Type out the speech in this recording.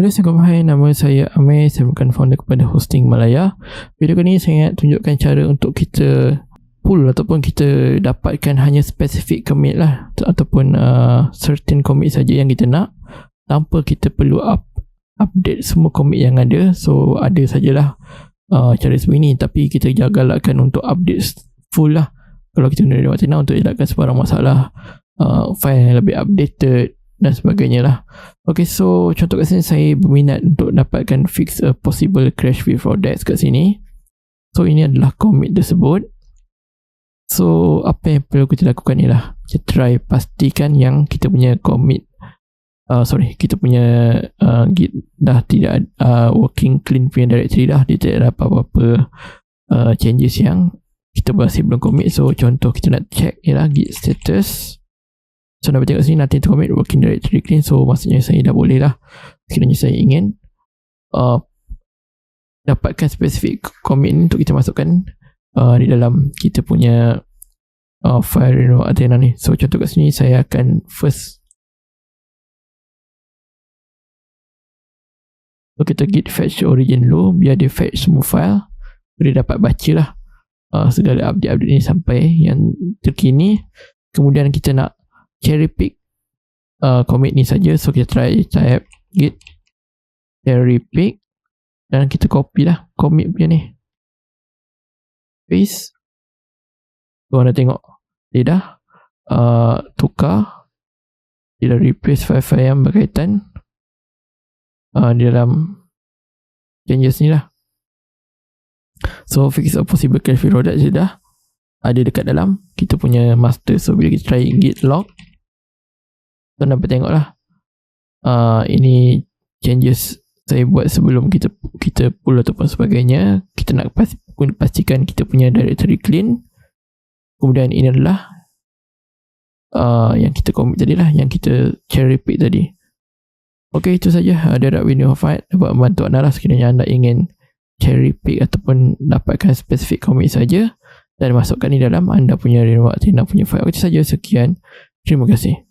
Hello, Assalamualaikum. Hai, nama saya Amir. Saya merupakan founder kepada Hosting Malaya. Video kali ini saya nak tunjukkan cara untuk kita pull ataupun kita dapatkan hanya spesifik commit lah ataupun uh, certain commit saja yang kita nak tanpa kita perlu up, update semua commit yang ada. So, ada sajalah uh, cara seperti ini tapi kita jagalkan untuk update full lah kalau kita guna nak untuk elakkan sebarang masalah uh, file yang lebih updated dan sebagainya lah. Ok so contoh kat sini saya berminat untuk dapatkan fix a possible crash before death kat sini. So ini adalah commit tersebut. So apa yang perlu kita lakukan ni lah. Kita try pastikan yang kita punya commit uh, sorry kita punya uh, git dah tidak uh, working clean punya directory dah. Dia tidak ada apa-apa uh, changes yang kita masih belum commit. So contoh kita nak check ialah git status So nak tengok sini nanti commit working directory clean So maksudnya saya dah boleh lah. Sekiranya saya ingin uh, Dapatkan spesifik commit ni Untuk kita masukkan uh, Di dalam kita punya uh, File Reno Athena ni. So contoh kat sini saya akan first So kita git fetch origin dulu Biar dia fetch semua file Dia dapat baca lah uh, Segala update-update ni sampai Yang terkini. Kemudian kita nak cherry pick uh, commit ni saja. So kita try type git cherry pick. Dan kita copy lah commit punya ni. Paste. Tu anda tengok. Dia dah uh, tukar. Dia dah replace file-file yang berkaitan. Uh, di dalam changes ni lah. So fix a possible cache product je dah. Ada dekat dalam. Kita punya master. So bila kita try git log tuan dapat tengok lah uh, ini changes saya buat sebelum kita kita pull ataupun sebagainya. Kita nak pastikan kita punya directory clean. Kemudian ini adalah uh, yang kita commit tadi lah yang kita cherry pick tadi. Ok itu saja. Ada uh, video fight dapat membantu anda lah sekiranya anda ingin cherry pick ataupun dapatkan spesifik commit saja dan masukkan di dalam anda punya remote anda punya file. Itu saja. Sekian. Terima kasih